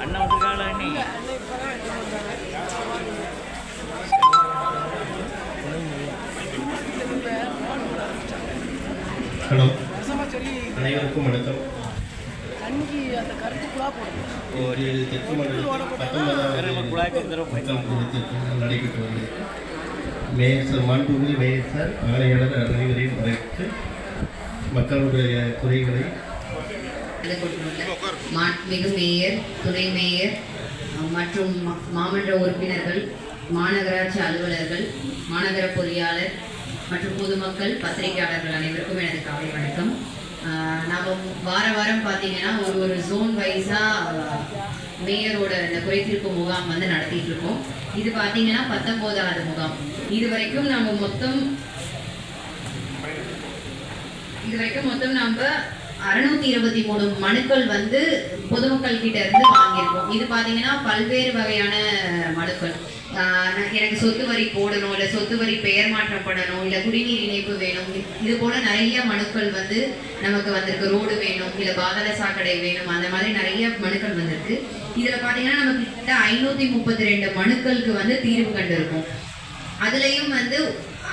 அண்ணா வந்துருக்காங்களா அண்ணி? ஹலோ. அனைவருக்கும் வணக்கம். அந்த மேயர் மாண்புமிகு மேயர் சார் ஆணையாளர் அனைவரையும் வரவேற்று மக்களுடைய குறைகளை கலந்து மாண்புமிகு மேயர் துணை மேயர் மற்றும் மா- மாமன்ற உறுப்பினர்கள் மாநகராட்சி அலுவலர்கள் மாநகர பொறியாளர் மற்றும் பொதுமக்கள் பத்திரிகையாளர்கள் அனைவருக்கும் எனது காலை வணக்கம் அஹ், நாம வார வாரம் பார்த்தீங்கன்னா ஒரு ஒரு ஜோன் வைஸாக மேயரோட இந்த குறைதீர்ப்பு முகாம் வந்து நடத்திட்டு இருக்கோம். இது பார்த்தீங்கன்னா பத்தொம்போதாவது முகாம். இது வரைக்கும் நம்ம மொத்தம் இது வரைக்கும் மொத்தம் நம்ம அறுநூத்தி இருபத்தி மூணு மனுக்கள் வந்து பொதுமக்கள் கிட்ட இருந்து வாங்கியிருக்கோம். இது பாத்தீங்கன்னா பல்வேறு வகையான மனுக்கள். எனக்கு சொத்து வரி போடணும் இல்லை சொத்து வரி பெயர் மாற்றம் பண்ணணும் இல்லை குடிநீர் இணைப்பு வேணும் இது போல நிறைய மனுக்கள் வந்து நமக்கு வந்திருக்கு. ரோடு வேணும் இல்லை பாதாள சாக்கடை வேணும் அந்த மாதிரி நிறைய மனுக்கள் வந்திருக்கு. இதில் பார்த்தீங்கன்னா நம்ம கிட்ட ஐநூத்தி முப்பத்தி ரெண்டு மனுக்களுக்கு வந்து தீர்வு கண்டிருக்கோம். அதுலேயும் வந்து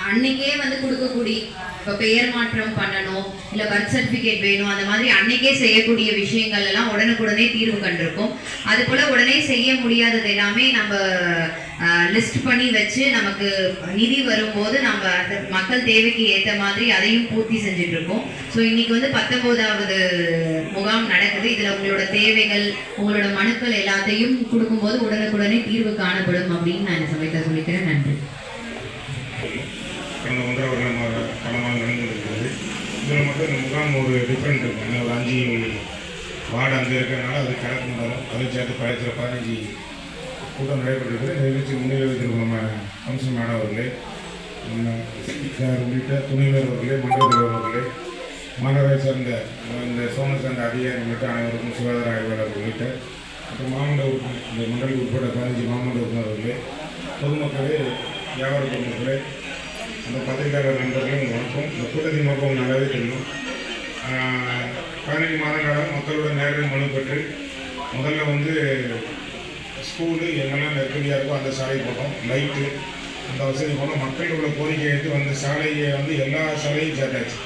அன்னைக்கே வந்து கொடுக்கக்கூடிய இப்போ பெயர் மாற்றம் பண்ணணும் இல்லை பர்த் சர்டிஃபிகேட் வேணும் அந்த மாதிரி அன்னைக்கே செய்யக்கூடிய விஷயங்கள் எல்லாம் உடனுக்குடனே தீர்வு கண்டிருக்கும். அது போல உடனே செய்ய முடியாதது எல்லாமே நம்ம லிஸ்ட் பண்ணி வச்சு நமக்கு நிதி வரும்போது நம்ம அந்த மக்கள் தேவைக்கு ஏற்ற மாதிரி அதையும் பூர்த்தி செஞ்சுட்டு இருக்கோம் ஸோ இன்னைக்கு வந்து பத்தொன்பதாவது முகாம் நடக்குது. இதில் உங்களோட தேவைகள் உங்களோட மனுக்கள் எல்லாத்தையும் கொடுக்கும்போது உடனுக்குடனே தீர்வு காணப்படும் அப்படின்னு நான் இந்த சமயத்தை சொல்லிக்கிறேன். நன்றி. இதில் மட்டும் இந்த முகாம் ஒரு டிஃப்ரெண்ட் இருக்கும் ஏன்னா ஒரு அஞ்சு வார்டு அங்கே இருக்கிறனால அது கணக்கு வரும் அதை சேர்த்து பழத்தில் பதினஞ்சு கூட்டம் நடைபெற்றது. நிகழ்ச்சி முன்னிலை வைத்திருக்கும் நம்ம கமிஷன் மேடம் அவர்களே சார் உள்ளிட்ட துணைவர் அவர்களே மண்டல அவர்களே மாநகரை சார்ந்த இந்த சோமன் சார்ந்த அதிகாரி உள்ளிட்ட அனைவருக்கும் சுகாதார ஆய்வாளர் உள்ளிட்ட மற்றும் மாமண்ட இந்த மண்டலுக்கு உட்பட பதினஞ்சு மாமண்ட உறுப்பினர்களே பொதுமக்களே வியாபார பொதுமக்களே அந்த பத்திரிகையாளர் நண்பர்களே வணக்கம். இந்த கூட்டத்தின் நோக்கம் நல்லாவே தெரியும். ஆஹ், பதினஞ்சு மாத காலம் மக்களோட நேரடி மனு பெற்று முதல்ல வந்து ஸ்கூலு எங்கெல்லாம் நெருக்கடியாக இருக்கோ அந்த சாலை போட்டோம் லைட்டு அந்த வசதி போனோம் மக்களோட கோரிக்கை எடுத்து வந்த சாலையை வந்து எல்லா சாலையும் சேர்த்தாச்சு.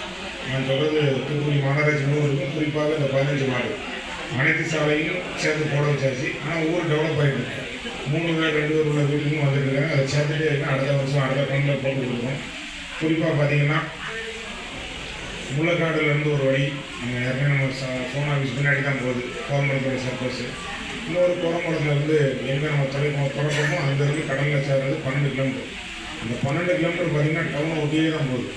நான் சொல்கிறது தூத்துக்குடி மாநகராட்சி முழுவதுக்கும் குறிப்பாக இந்த பதினஞ்சு வார்டு அனைத்து சாலையும் சேர்த்து போட வச்சாச்சு. ஆனால் ஊர் டெவலப் ஆகிட்டு மூணு பேர் ரெண்டு பேர் உள்ள வீட்டுக்கும் வந்துருக்காங்க அதை சேர்த்துட்டே இருக்கேன் அடுத்த வருஷம் அடுத்த கண்ணில் போட்டு கொடுக்கணும் குறிப்பாக பார்த்தீங்கன்னா முள்ளக்காடுலேருந்து ஒரு வழி. நம்ம ஏற்கனவே நம்ம ஃபோன் ஆஃபீஸ் பின்னாடி தான் போகுது. கவர்மெண்ட் சர்க்கஸு இன்னொரு கோரமடத்துலேருந்து எங்கே நம்ம தலை தொடக்கமோ அங்கேருந்து கடலில் சேர்றது பன்னெண்டு கிலோமீட்டர் இந்த பன்னெண்டு கிலோமீட்டர் பார்த்தீங்கன்னா டவுனை ஒட்டியே தான் போகுது.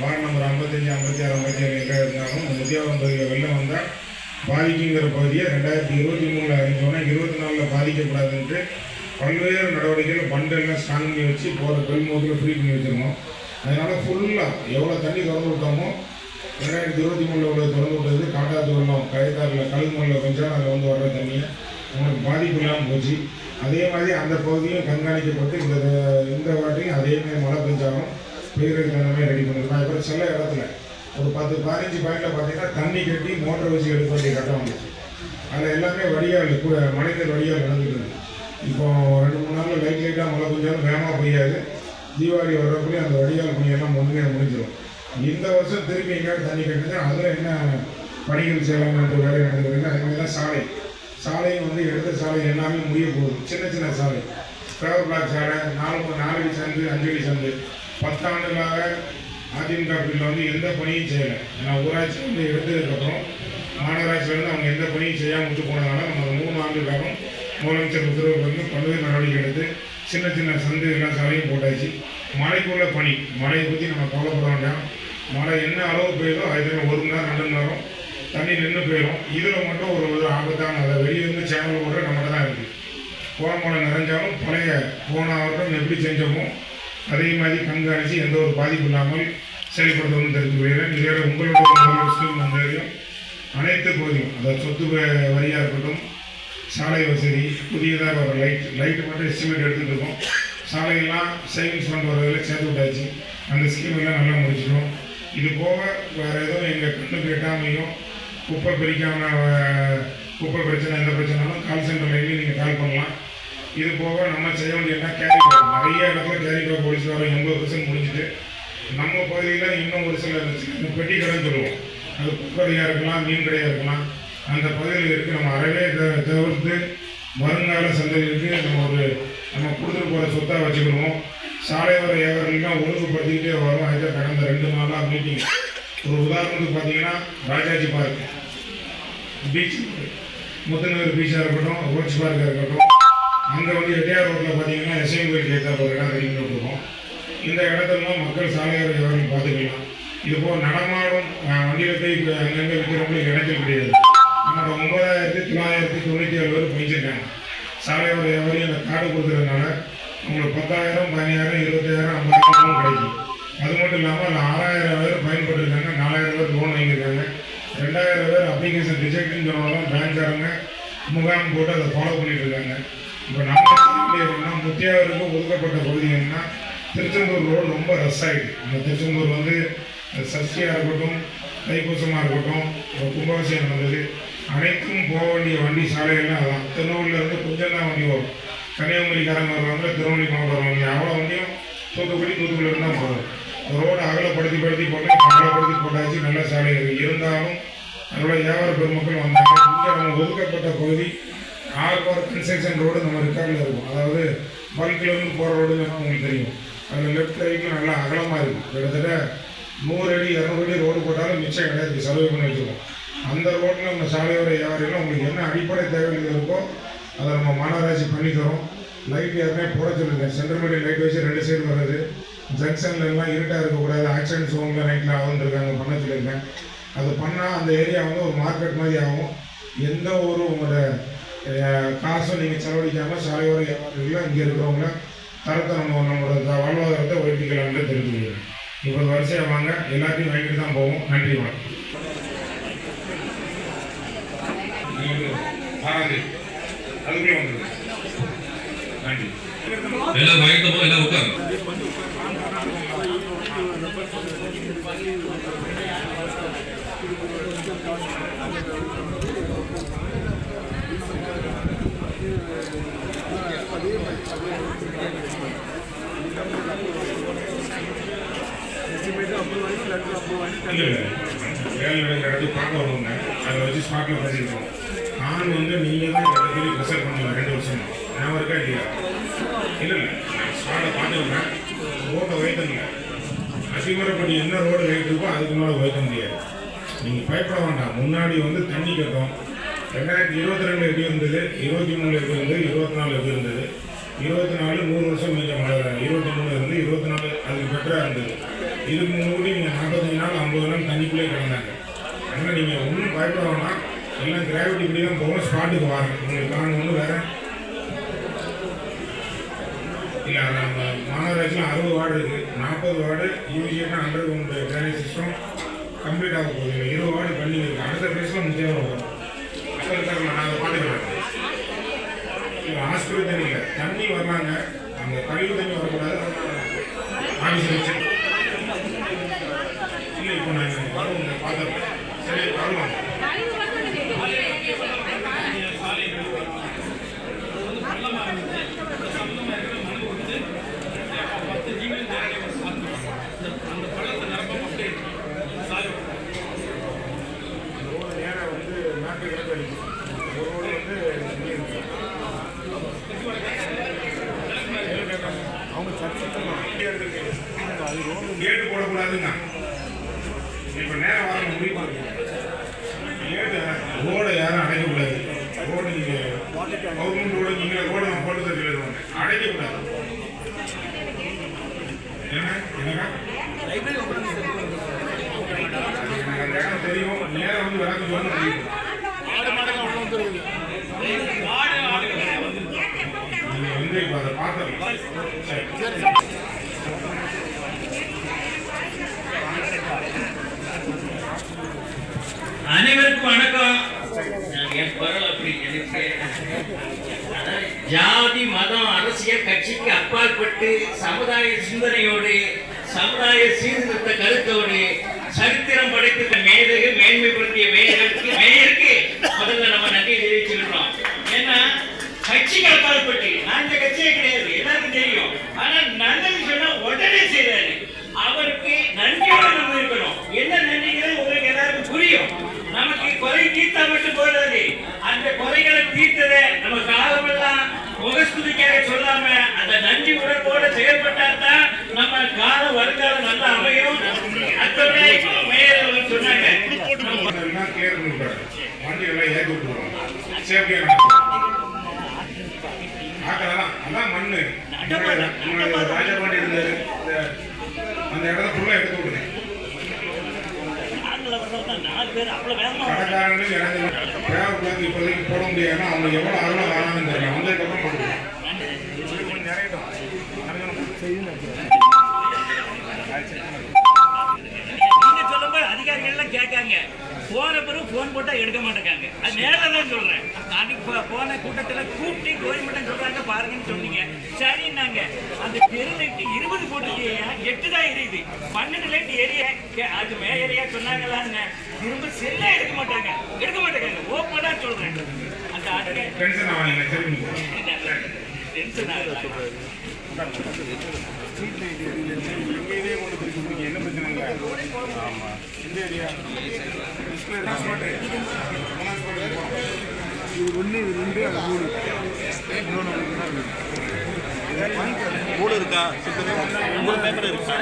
வார்டு நம்பர் ஐம்பத்தஞ்சு ஐம்பத்தி ஆறு ஐம்பத்தி ஏழு எங்கே இருந்தாலும் இந்த பகுதியில் வெள்ளம் வந்தால் பாதிக்குங்கிற பகுதியை ரெண்டாயிரத்தி இருபத்தி மூணில் அறிஞ்சோன்னா இருபத்தி நாலில் பாதிக்கக்கூடாதுன்ட்டு பல்வேறு நடவடிக்கைகள் பண்டெல்லாம் ஸ்ட்ராங் பண்ணி வச்சு போகிற கல்மோதில் ஃப்ரீ பண்ணி வச்சுருக்கோம். அதனால் ஃபுல்லாக எவ்வளோ தண்ணி திறந்து விட்டோமோ ரெண்டாயிரத்தி இருபத்தி மூணில் உள்ள திறந்து விட்டது காட்டாத்து வெள்ளம் கயத்தாறில் கழுகுமல்ல கொஞ்சம் அதில் வந்து வர்ற தண்ணியை உங்களுக்கு பாதிப்பு இல்லாமல் போச்சு அதே மாதிரி அந்த பகுதியும் கண்காணிக்கப்பட்டு இந்த இந்த வாட்டியும் அதே மாதிரி மழை பெஞ்சாலும் பெய்கிறதுக்கு அந்த மாதிரி ரெடி பண்ணிருக்கோம் அப்புறம் சில இடத்துல ஒரு பத்து பதினஞ்சு பாயிண்டில் பார்த்தீங்கன்னா தண்ணி கட்டி மோட்டர் வச்சு எடுக்க வேண்டிய கட்டம் வந்துச்சு. அதில் எல்லாமே வடிகால் கூட மனிதர் வடிகால் நடந்துட்டு இப்போ ரெண்டு மூணு நாளில் லைட் லைட்டாக மழை பெஞ்சாலும் வேகமாக பெய்யாது. தீபாவளி வர்றப்படி அந்த வடிகால் பணியெல்லாம் முழுமையாக முடிஞ்சிடும். இந்த வருஷம் திருப்பி எங்கேயாவது தண்ணி கட்டுங்க அதில் என்ன பணிகள் செய்யலாம்ன்ற வேலை நடந்துருக்குன்னா அதுமாதிரி தான் சாலை. சாலையும் வந்து எடுத்த சாலை எல்லாமே முடிய போகுது. சின்ன சின்ன சாலை. ஸ்கொயர் பிளாக் சாலை நாலு நாலடி சந்து அஞ்சடி சந்து பத்தாண்டுகளாக அதிமுக பிள்ளை வந்து எந்த பணியும் செய்யலை. ஏன்னா ஊராட்சி வந்து எடுத்ததுக்கப்புறம் மாநகராட்சியிலேருந்து அவங்க எந்த பணியும் செய்யாமல் விட்டு போனதுனால நம்ம மூணு ஆண்டு முதலமைச்சர் உத்தரவு வந்து பல்வேறு நடவடிக்கை எடுத்து சின்ன சின்ன சந்து எல்லா சாலையும் போட்டாச்சு. மழைக்குள்ள பணி. மழையை பற்றி நம்ம கவலைப்பட வேண்டாம். மழை என்ன அளவு பெய்யுதோ அது ஒரு மணி நேரம் ரெண்டு மணி நேரம் தண்ணி நின்று போயிடும் இதில் மட்டும் ஒரு ஒரு ஆபத்தான அதை வெளியிருந்து சேனல் கூட நம்மகிட்ட தான் இருக்குது கோரமலை நிறைஞ்சாலும் பழைய போன ஆகட்டும் எப்படி செஞ்சோமோ அதே மாதிரி கண்காணித்து எந்த ஒரு பாதிப்பு இல்லாமல் செயல்படுத்தணும்னு தெரிஞ்சு போயிடுறேன் இதோட உங்களோட முதல்வர் ஸ்கீம் வந்ததையும் அனைத்து பகுதியும் அதாவது சொத்து வ- வரியாக இருக்கட்டும் சாலை வசதி புதியதாக ஒரு லைட் லைட் மட்டும் எஸ்டிமேட் எடுத்துகிட்டு இருக்கோம். சாலையெல்லாம் சேவிங்ஸ் ஃபண்ட் வரதில் சேர்த்து விட்டாச்சு. அந்த ஸ்கீம் எல்லாம் நல்லா முடிச்சிடும் இது போக வேறு எதுவும் எங்கள் கண்ணுக்கு எட்டாமையும் குப்பை பிரிக்காம குப்பை பிரச்சனை எந்த பிரச்சனைனாலும் கால் சென்டர் லைன்லேயும் நீங்கள் கால் பண்ணலாம். இது போக நம்ம செய்ய வேண்டியதுனா கேரி நிறைய இடத்துல கேரி போலீஸ் ஒழிச்சு வரோம் எண்பது பர்சன்ட் முடிஞ்சுட்டு நம்ம பகுதியில் இன்னும் ஒரு சில சின்ன பெட்டி கடன் சொல்லுவோம். அது குப்பரையாக இருக்கலாம் மீன் கடையாக இருக்கலாம். அந்த பகுதியில் இருக்கு. நம்ம அறவே தவிர்த்து வருங்கால சந்ததிக்கு நம்ம ஒரு நம்ம கொடுத்துட்டு போகிற சொத்தாக வச்சுக்கணும் சாலையோர வியாபாரிகள்லாம் ஒழுங்குபடுத்திக்கிட்டே வரும். அதை கடந்த ரெண்டு நாளாக மீட்டிங் ஒரு உதாரணத்துக்கு பார்த்தீங்கன்னா ராஜாஜி பார்க். பீச் முத்தநகர் பீச்சாக இருக்கட்டும் ரோட்ஸ் பார்க்காக இருக்கட்டும். அங்கே வந்து எட்டையார் ரோட்டில் பார்த்தீங்கன்னா எஸ்ஐம் கோயில் கேட்டா ஒரு இடம் ரெடி பண்ணி இந்த இடத்தெல்லாம் மக்கள் சாலையார் வியாபாரிகள் பார்த்துக்கலாம். இது போல் நடமாடும் வண்டியில் போய் இப்ப அங்கங்கே விற்கிறவங்களுக்கு இடைஞ்சல் கிடையாது. நம்மளோட ஒன்பதாயிரத்தி தொள்ளாயிரத்தி தொண்ணூற்றி ஏழு பேர் பயிச்சிருக்காங்க சாலையோர வியாபாரி அந்த கார்டு கொடுக்குறதுனால உங்களுக்கு பத்தாயிரம் பதினாயிரம் இருபத்தாயிரம் ஐம்பதாயிரம் கிடைக்கும். அது மட்டும் இல்லாமல் அந்த ஆறாயிரம் பேர் பயன்பட்டுருக்காங்க நாலாயிரம் பேர் லோன் வாங்கியிருக்காங்க ரெண்டாயிரம் பேர் அப்ளிகேஷன் ரிஜெக்ட்னு சொன்னாலும் பேங்க்காரங்க. முகாம் போட்டு அதை ஃபாலோ பண்ணிட்டு இருக்காங்க. இப்போ நம்ம செய்யக்கூடியதுன்னா முத்தியாவருக்கு ஒதுக்கப்பட்ட பகுதி என்னன்னா திருச்செந்தூர் ரோடு ரொம்ப ரஸ் ஆகிடுது இந்த திருச்செந்தூர் வந்து சஷ்டியாக இருக்கட்டும் தைப்பூசமாக இருக்கட்டும் இப்போ கும்பாபிஷேகம் நடந்தது அனைத்தும் போக வேண்டிய வண்டி சாலைகள்லாம் அதான். திருநெல்வேலியில கொஞ்சம் தான் வண்டி வரும். கன்னியாகுமரிக்காரங்க வருவாங்க திருநெல்வேலி மாவட்டம் வருவாங்க. அவ்வளோ வண்டியும் தூத்துக்குடி தூத்துக்குடி தான் போகும் ரோடு அகலப்படுத்தி படுத்தி போட்டால் அகலப்படுத்தி போட்டாச்சு நல்ல சாலைகள் இருந்தாலும் அதோட வியாபார பெருமக்கள் வந்தாங்க. இங்கே நம்ம ஒதுக்கப்பட்ட பகுதி ஆறு கன்ஸ்ட்ரக்ஷன் ரோடு நம்ம ரெக்கார்டில் இருக்கும். அதாவது பல்கிலிருந்து போகிற ரோடு உங்களுக்கு தெரியும். அந்த லெஃப்ட் ரைட்டில் நல்லா அகலமாக இருக்கும் கிட்டத்தட்ட நூறு அடி இரநூறு அடி ரோடு போட்டாலும் மிச்சம் கிடையாது. சர்வே பண்ணி வச்சுருக்கோம். அந்த ரோட்டில் நம்ம சாலையோர வியாபாரிகள் உங்களுக்கு என்ன அடிப்படை தேவைகள் இருக்கோ அதை நம்ம மாநகராட்சி பண்ணிக்கிறோம் லைட் யாருமே போட சொல்லுங்கள் சென்ட்ரல் மீடியம் லைட் வச்சு ரெண்டு சைடு வர்றது. ஜங்ஷன்ல எல்லாம் இருட்டாக இருக்கக்கூடாது. ஆக்சிடென்ட் சோனில் நைட்டில் ஆகும்னு இருக்காங்க பண்ண சொல்லியிருக்கேன் அது பண்ணால் அந்த ஏரியா வந்து ஒரு மார்க்கெட் மாதிரி ஆகும். எந்த ஒரு உங்களோட காசும் நீங்கள் செலவழிக்காமல் சாலையோர வியாபாரிகள் இங்கே இருக்கிறவங்க தரத்தை நம்ம நம்மளோட வாழ்வாதாரத்தை உயர்த்திக்கலாம்னு தெரிஞ்சுக்கிறேன். இப்போ வரிசையாக வாங்க. எல்லாத்தையும் வாங்கிட்டு தான் போவோம். நன்றி வணக்கம். அதுக்குள்ளே நன்றி. எல்லாம் வாங்கிட்டோமோ எல்லாம் உட்காரு இல்லை வேலை நடக்கிற பார்க்க வருவாங்க அதை வச்சு ஸ்பாட்டில் பேசியிருக்கோம் ஆண் வந்து நீங்கள் தான் சொல்லி ப்ரெஷர் பண்ணுங்க ரெண்டு வருஷம் ஞாபகம் இருக்கா இல்லையா இல்லை இல்லை ஸ்பாட்டை பார்த்துருக்கேன் ரோட்டை வைத்தங்க அசிமரப்படி என்ன ரோடு ரைட் இருக்கோ அதுக்கு மேலே வைக்க முடியாது நீங்கள் பயப்பட வேண்டாம். முன்னாடி வந்து தண்ணி கேட்டோம். ரெண்டாயிரத்தி இருபத்தி ரெண்டு எப்படி இருந்தது? இருபத்தி மூணு எப்படி இருந்தது? இருபத்தி நாலு எப்படி இருந்தது? இருபத்தி நாலு நூறு வருஷம் மீஞ்ச மழை இருபத்தி மூணு இருந்து இருபத்தி நாலு அதுக்கு பெட்டராக இருந்தது. இதுக்கு முன்னாடி நீங்கள் நாற்பத்தஞ்சு நாள் ஐம்பது நாள் தண்ணிக்குள்ளே கிடந்தாங்க அதனால் நீங்கள் ஒன்றும் பயப்பட வேணாம் எல்லாம் கிராவிட்டி இப்படி தான் போகும் ஸ்பாட்டுக்கு வரேன் உங்களுக்கு காரணம் ஒன்று வேறு? இல்லை நம்ம மாநகராட்சியில் அறுபது வார்டு இருக்குது நாற்பது வார்டு யூஜியாக underground drainage system complete ஆக போகுது. நீங்கள் இருபது வார்டு பண்ணி இருக்கு. அடுத்த பேசலாம் முக்கியம் வரும் அப்போ இருக்காங்க நான் அதை இல்லை ஹாஸ்பிட்டல் தண்ணி இல்லை. தண்ணி வர்றாங்க. அந்த கழிவு தண்ணி வரக்கூடாது. ஆஃபீஸில் வச்சு. இல்லை இப்போ நாங்கள் வருவோம் பார்த்துருக்கோம் சரி வருவோம் ரோடு நேராக வந்து நாட்டு கிழக்கு அடிக்கும் ஒரு ரோடு வந்து இங்கே இருக்கு. அவங்க சர்ச்சை கேட்டு போடக்கூடாதுங்க இப்போ நேரம் வர முடிவு பண்ணுங்க கேட்டு ரோடை யாரும் அடைக்கக்கூடாது ரோடு நீங்கள் கவர்மெண்ட் ரோடு நீங்கள் ரோடு நான் போட்டு தான் சொல்லிடுவாங்க அடைக்கக்கூடாது என்ன என்னங்க எனக்கு அந்த இடம் தெரியும் நேரம் வந்து விளக்கு சொல்ல முடியும் வந்து இப்போ அதை அனைவருக்கும் வணக்கம். என் குரல் அப்படி ஜாதி மதம் அரசியல் கட்சிக்கு அப்பாற்பட்டு சமுதாய சிந்தனையோடு சமுதாய சீர்திருத்த கருத்தோடு சரித்திரம் படைத்த மேதகு மேன்மைப்படுத்திய மேயருக்கு மேயருக்கு முதல்ல நம்ம நன்றி தெரிவிச்சுக்கிறோம் ஏன்னா கட்சிகள் பால்பட்டு நான் இந்த கட்சியே கிடையாது எல்லாருக்கும் தெரியும். ஆனா நல்லது சொன்னா உடனே செய்யறாரு அவருக்கு நன்றியோட நம்ம இருக்கணும். என்ன நன்றிங்கிறது உங்களுக்கு எல்லாருக்கும் புரியும். நமக்கு குறை தீர்த்தா மட்டும் போதாது. அந்த குறைகளை தீர்த்ததை நம்ம காலமெல்லாம் முகஸ்துதிக்காக சொல்லாம அந்த நன்றி உணர்வோட செயல்பட்டால் தான் நம்ம காலம் வருங்காலம் நல்லா அமையும் அத்தனை மேயர் சொன்னாங்க வண்டியெல்லாம் ஏற்றி விட்டுருவாங்க சேஃப்டியாக ஆக்கலாம் அதான் மண்ணு ராஜபாண்டி இருந்தாரு அந்த இடத்த ஃபுல்லாக எடுத்து விடுங்க கடைக்காரங்களும் இறந்து இப்போதைக்கு போட முடியாதுன்னா அவங்க எவ்வளோ அருளை வராங்கன்னு தெரியல வந்ததுக்கப்புறம் போட்டுக்கலாம் நீங்க சொல்லும்போது அதிகாரிகள் எல்லாம் கேட்காங்க. போன பிறகு போன் போட்டா எடுக்க மாட்டேங்காங்க. அது நேரில் தான் சொல்றேன். அன்னைக்கு போன கூட்டத்துல கூப்பிட்டு கவர்மெண்ட் சொல்றாங்க பாருங்கன்னு சொன்னீங்க. சரின்னாங்க. அந்த தெரு லைட் இருபது போட்டுக்கு எட்டு தான் எரியுது. பன்னெண்டு லைட் எரிய அது மேயரையா சொன்னாங்களான்னு திரும்ப செல்ல எடுக்க மாட்டாங்க. எடுக்க மாட்டேங்காங்க. ஓப்பனா சொல்றேன். அந்த அதிகாரி டென்ஷன் ஆவாங்க சரி பண்ணிக்கலாம். டென்ஷன் ஆகுது என்ன பிரச்சனை இல்லை ஆமாம் இந்த ஏரியா மூணு இருக்கா மூணு பேப்பர் இருக்கா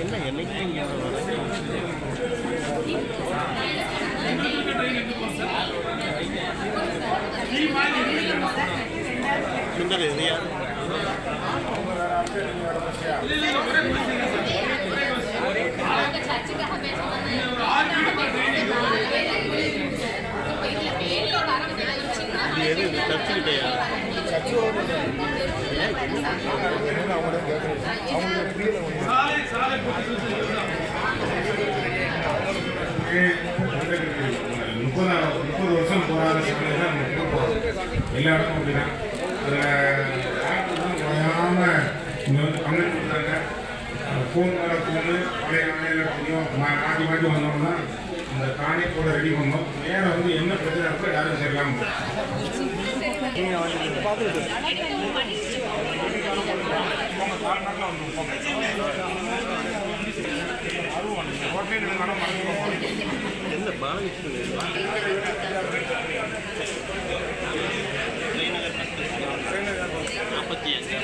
என்ன என்னைக்கு சுந்தர் முப்பது முப்பது வருஷம் போகாத போகும் எல்லா இடமும் அப்படிதான். அதில் ஓயாமல் இங்கே வந்து கம்ப்ளைண்ட் கொடுத்தாங்க ஃபோன் மேலே ஃபோனு பழைய ஆணையில் தெரியும் மா- மாற்றி மாற்றி வந்தோம்னா இந்த காணி கூட ரெடி பண்ணோம். நேரம் வந்து என்ன பிரச்சனை இருக்கோ யாரும் சரியில்லாமல் எந்த நாற்பத்தி அஞ்சு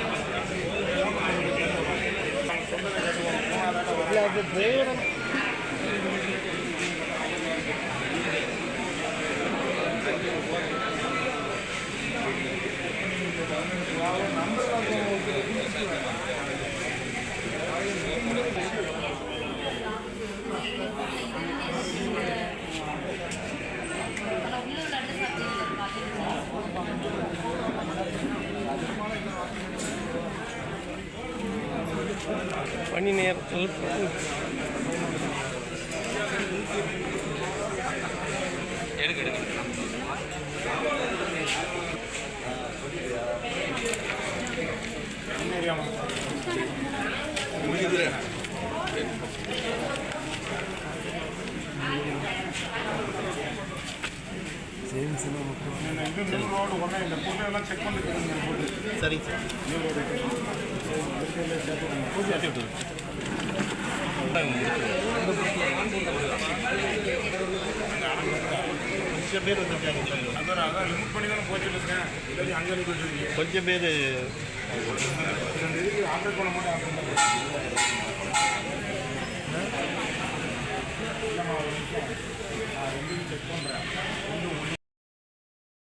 பணி நேரத்தில் சரிங்க சார். கொஞ்சம் பேர் வந்திருக்காங்க அதான் கொஞ்சம் பேர் மாட்டேன் செக் பண்ணுறேன்